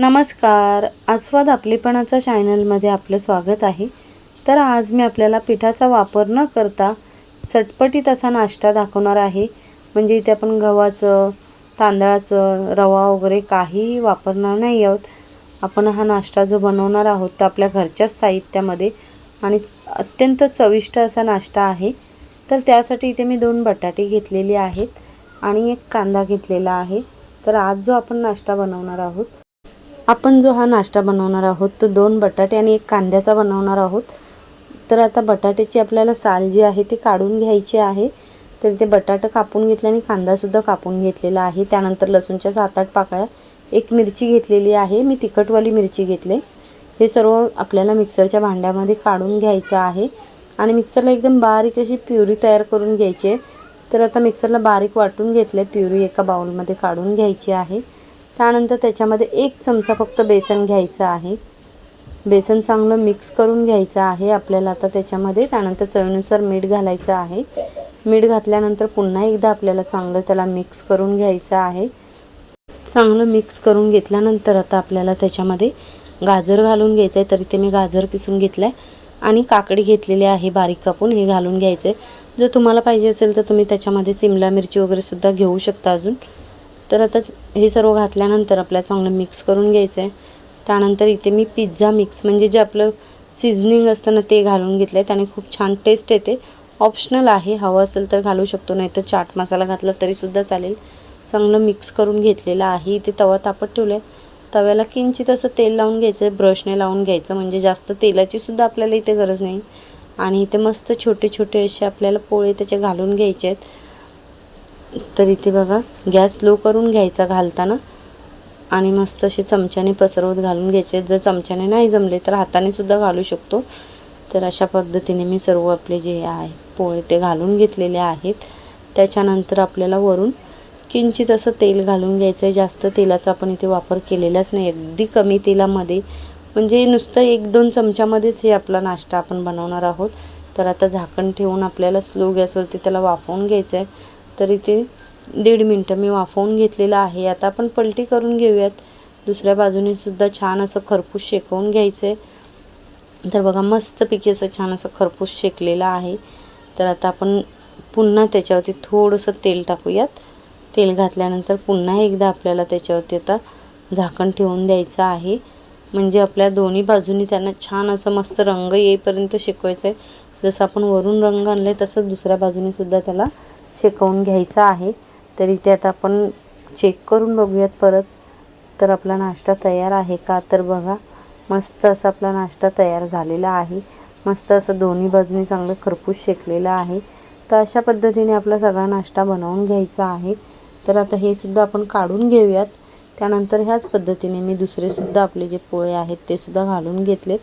नमस्कार. आस्वाद आपलेपणाचा चॅनलमध्ये आपलं स्वागत आहे. तर आज मी आपल्याला पिठाचा वापर न करता चटपटीत असा नाश्ता दाखवणार आहे. म्हणजे इथे आपण गव्हाचं तांदळाचं रवा वगैरे काहीही वापरणार नाही आहोत. आपण हा नाश्ता जो बनवणार आहोत तो आपल्या घरच्याच साहित्यामध्ये आणि अत्यंत चविष्ट असा नाश्ता आहे. तर त्यासाठी इथे मी दोन बटाटे घेतलेले आहेत आणि एक कांदा घेतलेला आहे. तर आज जो आपण नाश्ता बनवणार आहोत आपण जो हा नाश्ता बनवणार आहोत तो दोन बटाटे आणि एक कांद्याचा बनवणार आहोत. तर आता बटाट्याची आपल्याला साल जी आहे ती काढून घ्यायची आहे. तर ते बटाटं कापून घेतले आणि कांदासुद्धा कापून घेतलेला आहे. त्यानंतर लसूणच्या सात आठ पाकळ्या एक मिरची घेतलेली आहे. मी तिखटवाली मिरची घेतले. हे सर्व आपल्याला मिक्सरच्या भांड्यामध्ये काढून घ्यायचं आहे. आणि मिक्सरला एकदम बारीक अशी प्युरी तयार करून घ्यायची आहे. तर आता मिक्सरला बारीक वाटून घेतले प्युरी एका बाउलमध्ये काढून घ्यायची आहे. त्यानंतर त्याच्यामध्ये एक चमचा फक्त बेसन घ्यायचं आहे. बेसन चांगलं मिक्स करून घ्यायचं आहे. आपल्याला आता त्याच्यामध्ये त्यानंतर चवीनुसार मीठ घालायचं आहे. मीठ घातल्यानंतर पुन्हा एकदा आपल्याला चांगलं त्याला मिक्स करून घ्यायचं आहे. चांगलं मिक्स करून घेतल्यानंतर आता आपल्याला त्याच्यामध्ये गाजर घालून घ्यायचं आहे तरी ते मी गाजर किसून घेतलं आहे आणि काकडी घेतलेली आहे बारीक कापून. हे घालून घ्यायचं आहे जर तुम्हाला पाहिजे असेल तर तुम्ही त्याच्यामध्ये सिमला मिरची वगैरेसुद्धा घेऊ शकता अजून. तर आता हे सर्व घातल्यानंतर आपल्याला चांगलं मिक्स करून घ्यायचं आहे त्यानंतर इथे मी पिझ्झा मिक्स म्हणजे जे आपलं सिझनिंग असतं ना ते घालून घेतलं आहे त्याने खूप छान टेस्ट येते. ऑप्शनल आहे. हवं असेल तर घालू शकतो. नाही तर चाट मसाला घातला तरीसुद्धा चालेल. चांगलं मिक्स करून घेतलेलं आहे. इथे तवा तापत ठेवलं आहे तव्याला किंचित असं तेल लावून घ्यायचं आहे ब्रशने लावून घ्यायचं. म्हणजे जास्त तेलाची सुद्धा आपल्याला इथे गरज नाही. आणि इथे मस्त छोटे छोटे असे आपल्याला पोळे त्याचे घालून घ्यायचे आहेत तर इथे बघा गॅस लो करून घ्यायचा घालताना आणि मस्त असे चमच्याने पसरवत घालून घ्यायचे. जर चमच्याने नाही जमले तर हाताने सुद्धा घालू शकतो. तर अशा पद्धतीने मी सर्व आपले जे आहे पोळे ते घालून घेतलेले आहेत. त्याच्यानंतर आपल्याला वरून किंचित असं तेल घालून घ्यायचं आहे जास्त तेलाचा आपण इथे वापर केलेलाच नाही. अगदी कमी तेलामध्ये. म्हणजे नुसतं एक दोन चमच्यामध्येच हे आपला नाश्ता आपण बनवणार आहोत. तर आता झाकण ठेवून आपल्याला स्लो गॅसवरती त्याला वाफवून घ्यायचं आहे तर इथे दीड मिनटं मी वाफवून घेतलेलं आहे. आता आपण पलटी करून घेऊयात. दुसऱ्या बाजूने सुद्धा छान असं खरपूस शेकवून घ्यायचं आहे तर बघा मस्तपैकी असं छान असं खरपूस शेकलेलं आहे. तर आता आपण पुन्हा त्याच्यावरती थोडंसं तेल टाकूयात. तेल घातल्यानंतर पुन्हा एकदा आपल्याला त्याच्यावरती आता झाकण ठेवून द्यायचं आहे. म्हणजे आपल्या दोन्ही बाजूनी त्यांना छान असं मस्त रंग येईपर्यंत शेकवायचं आहे जसं आपण वरून रंग आणलं आहे तसं दुसऱ्या बाजूनेसुद्धा त्याला शेकवून घ्यायचं आहे. तर इथे आता आपण चेक करून बघूयात परत. तर आपला नाश्ता तयार आहे का? तर बघा. मस्त असा आपला नाश्ता तयार झालेला आहे. मस्त असं दोन्ही बाजूनी चांगलं खरपूस शेकलेलं आहे. तर अशा पद्धतीने आपला सगळा नाश्ता बनवून घ्यायचा आहे. तर आता हे सुद्धा आपण काढून घेऊयात. त्यानंतर ह्याच पद्धतीने मी दुसरेसुद्धा आपले जे पोळे आहेत ते सुद्धा घालून घेतलेत.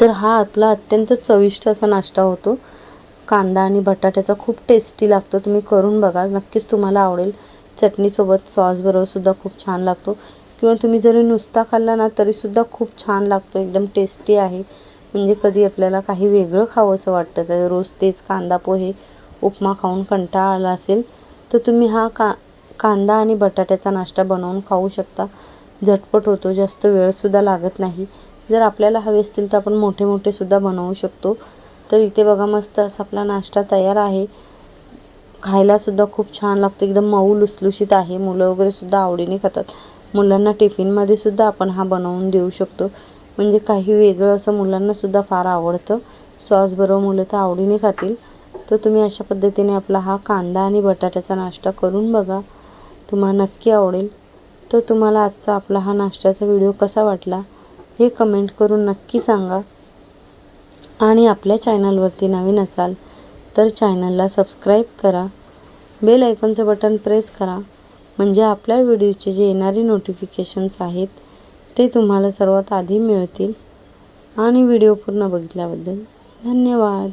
तर हा आपला अत्यंत चविष्ट असा नाश्ता होतो. कांदा आणि बटाट्याचा खूप टेस्टी लागतो. तुम्ही करून बघा. नक्कीच तुम्हाला आवडेल. चटणीसोबत सॉसबरोबरसुद्धा खूप छान लागतो. किंवा तुम्ही जरी नुसता खाल्ला ना तरीसुद्धा खूप छान लागतो. एकदम टेस्टी आहे. म्हणजे कधी आपल्याला काही वेगळं खावं असं वाटतं तर रोज तेच कांदा पोहे उपमा खाऊन कंटाळा आला असेल तर तुम्ही हा का कांदा आणि बटाट्याचा नाश्ता बनवून खाऊ शकता. झटपट होतो. जास्त वेळसुद्धा लागत नाही. जर आपल्याला हवे असतील तर आपण मोठे मोठेसुद्धा बनवू शकतो. तर इथे बघा मस्त असा आपला नाश्ता तयार आहे. खायलासुद्धा खूप छान लागतो. एकदम मऊ लुसलुशीत आहे. मुलं वगैरेसुद्धा आवडीने खातात. मुलांना टिफिनमध्ये सुद्धा आपण हा बनवून देऊ शकतो. म्हणजे काही वेगळं असं मुलांनासुद्धा फार आवडतं. सॉसबरोबर मुलं तर आवडीने खातील. तर तुम्ही अशा पद्धतीने आपला हा कांदा आणि बटाट्याचा नाश्ता करून बघा. तुम्हाला नक्की आवडेल. तर तुम्हाला आजचा आपला हा नाश्त्याचा व्हिडिओ कसा वाटला हे कमेंट करून नक्की सांगा. आणि आपल्या चॅनलवरती नवीन असाल तर चॅनलला सबस्क्राईब करा. बेल ऐकॉनचं बटन प्रेस करा. म्हणजे आपल्या व्हिडिओचे जे येणारे नोटिफिकेशन्स आहेत ते तुम्हाला सर्वात आधी मिळतील. आणि व्हिडिओ पूर्ण बघितल्याबद्दल धन्यवाद.